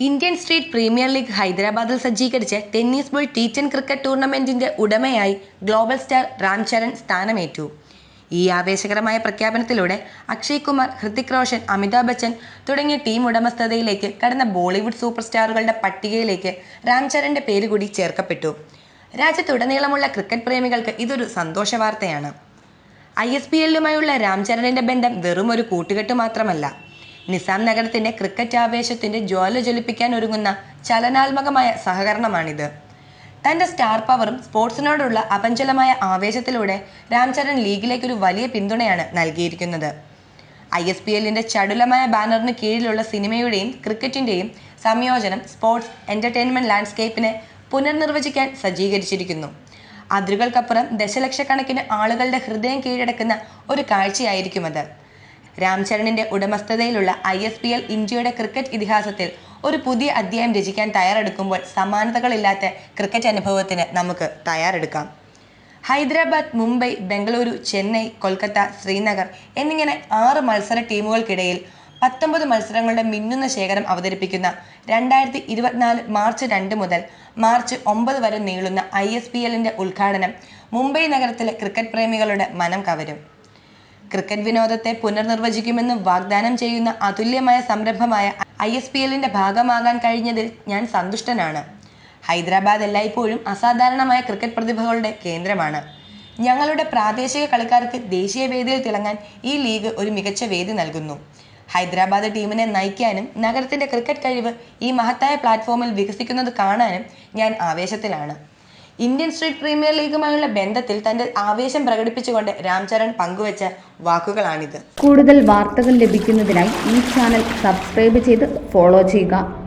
Indian street premier league ഹൈദരാബാദിൽ സജ്ജീകരിച്ച tennis ball T ten cricket ടൂർണമെന്റിന്റെ ഉടമയായി ഗ്ലോബൽ സ്റ്റാർ രാംചരൺ സ്ഥാനമേറ്റു. ഈ ആവേശകരമായ പ്രഖ്യാപനത്തിലൂടെ അക്ഷയ് കുമാർ ഹൃതിക് റോഷൻ അമിതാഭ് ബച്ചൻ തുടങ്ങിയ ടീം ഉടമസ്ഥതയിലേക്ക് കടന്ന ബോളിവുഡ് സൂപ്പർ സ്റ്റാറുകളുടെ പട്ടികയിലേക്ക് രാംചരന്റെ പേര് കൂടി ചേർക്കപ്പെട്ടു. രാജ്യത്തുടനീളമുള്ള ക്രിക്കറ്റ് പ്രേമികൾക്ക് ഇതൊരു സന്തോഷ വാർത്തയാണ്. ഐ എസ് പി എല്ലുമായുള്ള രാംചരണിന്റെ ബന്ധം വെറും ഒരു കൂട്ടുകെട്ട് മാത്രമല്ല നിസാം നഗരത്തിന്റെ ക്രിക്കറ്റ് ആവേശത്തിന്റെ ജ്വല ജ്വലിപ്പിക്കാൻ ഒരുങ്ങുന്ന ചലനാത്മകമായ സഹകരണമാണിത്. തന്റെ സ്റ്റാർ പവറും സ്പോർട്സിനോടുള്ള അപഞ്ചലമായ ആവേശത്തിലൂടെ രാംചരൺ ലീഗിലേക്ക് ഒരു വലിയ പിന്തുണയാണ് നൽകിയിരിക്കുന്നത്. ഐ എസ് പി എല്ലിന്റെ ചടുലമായ ബാനറിന് കീഴിലുള്ള സിനിമയുടെയും ക്രിക്കറ്റിന്റെയും സംയോജനം സ്പോർട്സ് എന്റർടൈൻമെന്റ് ലാൻഡ്സ്കേപ്പിനെ പുനർനിർവചിക്കാൻ സജ്ജീകരിച്ചിരിക്കുന്നു. അതിരുകൾക്കപ്പുറം ദശലക്ഷക്കണക്കിന് ആളുകളുടെ ഹൃദയം കീഴടക്കുന്ന ഒരു കാഴ്ചയായിരിക്കും അത്. രാംചരണിന്റെ ഉടമസ്ഥതയിലുള്ള ഐ എസ് പി എൽ ഇന്ത്യയുടെ ക്രിക്കറ്റ് ഇതിഹാസത്തിൽ ഒരു പുതിയ അധ്യായം രചിക്കാൻ തയ്യാറെടുക്കുമ്പോൾ സമാനതകളില്ലാത്ത ക്രിക്കറ്റ് അനുഭവത്തിന് നമുക്ക് തയ്യാറെടുക്കാം. ഹൈദരാബാദ് മുംബൈ ബംഗളൂരു ചെന്നൈ കൊൽക്കത്ത ശ്രീനഗർ എന്നിങ്ങനെ ആറ് മത്സര ടീമുകൾക്കിടയിൽ പത്തൊമ്പത് മത്സരങ്ങളുടെ മിന്നുന്ന ശേഖരം അവതരിപ്പിക്കുന്ന രണ്ടായിരത്തി ഇരുപത്തിനാല് മാർച്ച് രണ്ട് മുതൽ മാർച്ച് ഒമ്പത് വരെ നീളുന്ന ഐ എസ് പി എല്ലിന്റെ ഉദ്ഘാടനം മുംബൈ നഗരത്തിലെ ക്രിക്കറ്റ് പ്രേമികളുടെ മനം കവരും. ക്രിക്കറ്റ് വിനോദത്തെ പുനർനിർവചിക്കുമെന്ന് വാഗ്ദാനം ചെയ്യുന്ന അതുല്യമായ സംരംഭമായ ഐ എസ് പി എല്ലിന്റെ ഭാഗമാകാൻ കഴിഞ്ഞതിൽ ഞാൻ സന്തുഷ്ടനാണ്. ഹൈദരാബാദ് എല്ലായ്പ്പോഴും അസാധാരണമായ ക്രിക്കറ്റ് പ്രതിഭകളുടെ കേന്ദ്രമാണ്. ഞങ്ങളുടെ പ്രാദേശിക കളിക്കാർക്ക് ദേശീയ വേദിയിൽ തിളങ്ങാൻ ഈ ലീഗ് ഒരു മികച്ച വേദി നൽകുന്നു. ഹൈദരാബാദ് ടീമിനെ നയിക്കാനും നഗരത്തിന്റെ ക്രിക്കറ്റ് കഴിവ് ഈ മഹത്തായ പ്ലാറ്റ്ഫോമിൽ വികസിക്കുന്നത് കാണാനും ഞാൻ ആവേശത്തിലാണ്. ഇന്ത്യൻ സ്ട്രീറ്റ് പ്രീമിയർ ലീഗുമായുള്ള ബന്ധത്തിൽ തന്റെ ആവേശം പ്രകടിപ്പിച്ചുകൊണ്ട് രാംചരൺ പങ്കുവച്ച വാക്കുകളാണിത്. കൂടുതൽ വാർത്തകൾ ലഭിക്കുന്നതിനായി ഈ ചാനൽ സബ്സ്ക്രൈബ് ചെയ്ത് ഫോളോ ചെയ്യുക.